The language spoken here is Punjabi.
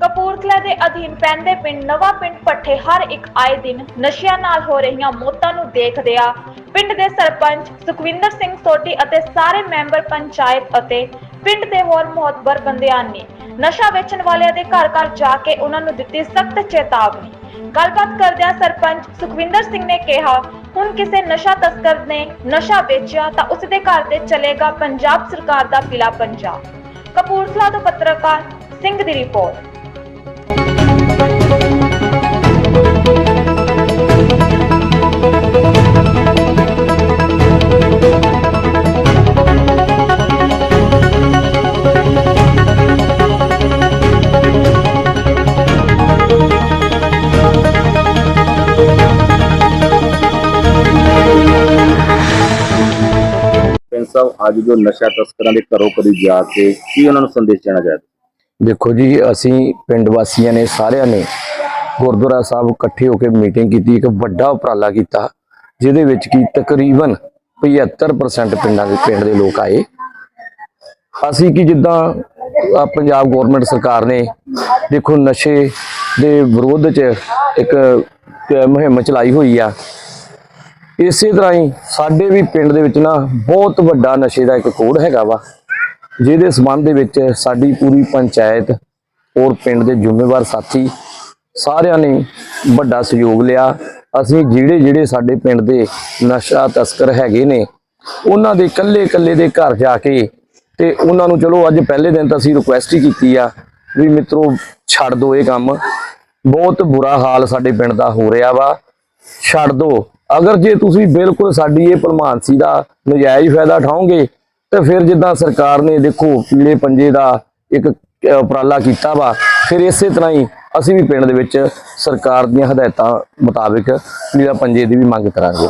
ਕਪੂਰਥਲਾ ਦੇ ਅਧੀਨ ਪੈਂਦੇ ਪਿੰਡ ਨਵਾਂ ਪਿੰਡ ਪੱਠੇ ਹਰ ਇੱਕ ਆਏ ਦਿਨ ਨਸ਼ਿਆਂ ਨਾਲ ਹੋ ਰਹੀਆਂ ਮੌਤਾਂ ਨੂੰ ਦੇਖਦਿਆਂ ਪਿੰਡ ਦੇ ਸਰਪੰਚ ਸੁਖਵਿੰਦਰ ਸਿੰਘ ਸੋਢੀ ਅਤੇ ਸਾਰੇ ਮੈਂਬਰ ਪੰਚਾਇਤ ਅਤੇ ਪਿੰਡ ਦੇ ਹੋਰ ਮਹਤਬਰ ਬੰਦਿਆਂ ਨੇ ਨਸ਼ਾ ਵੇਚਣ ਵਾਲਿਆਂ ਦੇ ਘਰ ਘਰ ਜਾ ਕੇ ਉਹਨਾਂ ਨੂੰ ਦਿੱਤੀ ਸਖਤ ਚੇਤਾਵਨੀ। ਗੱਲਬਾਤ ਕਰਦਿਆਂ ਸਰਪੰਚ ਸੁਖਵਿੰਦਰ ਸਿੰਘ ਨੇ ਕਿਹਾ ਹੁਣ ਕਿਸੇ ਨਸ਼ਾ ਤਸਕਰ ਨੇ ਨਸ਼ਾ ਵੇਚਿਆ ਤਾਂ ਉਸ ਦੇ ਘਰ ਤੇ ਚਲੇਗਾ ਪੰਜਾਬ ਸਰਕਾਰ ਦਾ ਪੀਲਾ ਪੰਜਾਬ ਕਪੂਰਥਲਾ ਤੋਂ ਪੱਤਰਕਾਰ ਸਿੰਘ ਦੀ ਰਿਪੋਰਟ। ਸਾਹਿਬ, ਅੱਜ ਜੋ ਨਸ਼ਾ ਤਸਕਰਾਂ ਦੇ ਘਰੋਂ ਕਰੀ ਜਾ ਕੇ ਕੀ ਉਹਨਾਂ ਨੂੰ ਸੰਦੇਸ਼ ਦੇਣਾ ਚਾਹਦੇ ਦੇਖੋ ਜੀ, ਅਸੀਂ ਪਿੰਡ ਵਾਸੀਆਂ ਨੇ ਸਾਰਿਆਂ ਨੇ ਗੁਰਦੁਆਰਾ ਸਾਹਿਬ ਇਕੱਠੇ ਹੋ ਕੇ ਮੀਟਿੰਗ ਕੀਤੀ, ਇੱਕ ਵੱਡਾ ਉਪਰਾਲਾ ਕੀਤਾ, ਜਿਹਦੇ ਵਿੱਚ ਕੀ ਤਕਰੀਬਨ 75% ਪਿੰਡਾਂ ਦੇ ਪਿੰਡ ਦੇ ਲੋਕ ਆਏ। ਅਸੀਂ ਕੀ ਜਿੱਦਾਂ ਪੰਜਾਬ ਗਵਰਨਮੈਂਟ ਸਰਕਾਰ ਨੇ ਦੇਖੋ ਨਸ਼ੇ ਦੇ ਵਿਰੋਧ 'ਚ ਇੱਕ ਮੁਹਿੰਮ ਚਲਾਈ ਹੋਈ ਆ। ਇਸੇ ਤਰ੍ਹਾਂ ਹੀ ਸਾਡੇ ਵੀ ਪਿੰਡ ਦੇ ਵਿੱਚ ਨਾ ਬਹੁਤ ਵੱਡਾ ਨਸ਼ੇ ਦਾ ਇੱਕ ਕੋੜ ਹੈਗਾ ਵਾ, ਜਿਹਦੇ ਸਬੰਧ ਦੇ ਵਿੱਚ ਸਾਡੀ ਪੂਰੀ ਪੰਚਾਇਤ ਔਰ ਪਿੰਡ ਦੇ ਜ਼ਿੰਮੇਵਾਰ ਸਾਥੀ ਸਾਰਿਆਂ ਨੇ ਵੱਡਾ ਸਹਿਯੋਗ ਲਿਆ। ਅਸੀਂ ਜਿਹੜੇ ਜਿਹੜੇ ਸਾਡੇ ਪਿੰਡ ਦੇ ਨਸ਼ਾ ਤਸਕਰ ਹੈਗੇ ਨੇ, ਉਹਨਾਂ ਦੇ ਇਕੱਲੇ ਇਕੱਲੇ ਦੇ ਘਰ ਜਾ ਕੇ ਤੇ ਉਹਨਾਂ ਨੂੰ ਚਲੋ ਅੱਜ ਪਹਿਲੇ ਦਿਨ ਤਾਂ ਅਸੀਂ ਰਿਕੁਐਸਟ ਹੀ ਕੀਤੀ ਆ ਵੀ ਮਿੱਤਰੋ ਛੱਡ ਦਿਓ ਇਹ ਕੰਮ। ਬਹੁਤ ਬੁਰਾ ਹਾਲ ਸਾਡੇ ਪਿੰਡ ਦਾ ਹੋ ਰਿਹਾ ਵਾ। ਛੱਡ ਦਿਓ ਅਗਰ ਜੇ ਤੁਸੀਂ ਬਿਲਕੁਲ ਸਾਡੀ ਇਹ ਭਲਮਾਨਸੀ ਦਾ ਨਜਾਇਜ਼ ਫਾਇਦਾ ਉਠਾਓਗੇ, ਤੇ ਫਿਰ ਜਿੱਦਾਂ ਸਰਕਾਰ ਨੇ ਦੇਖੋ ਪੀਲੇ ਪੰਜੇ ਦਾ ਇੱਕ ਉਪਰਾਲਾ ਕੀਤਾ ਵਾ, ਫਿਰ ਇਸੇ ਤਰ੍ਹਾਂ ਹੀ ਅਸੀਂ ਵੀ ਪਿੰਡ ਦੇ ਵਿੱਚ ਸਰਕਾਰ ਦੀਆਂ ਹਦਾਇਤਾਂ ਮੁਤਾਬਿਕ ਪੀਲਾ ਪੰਜੇ ਦੀ ਵੀ ਮੰਗ ਕਰਾਂਗੇ।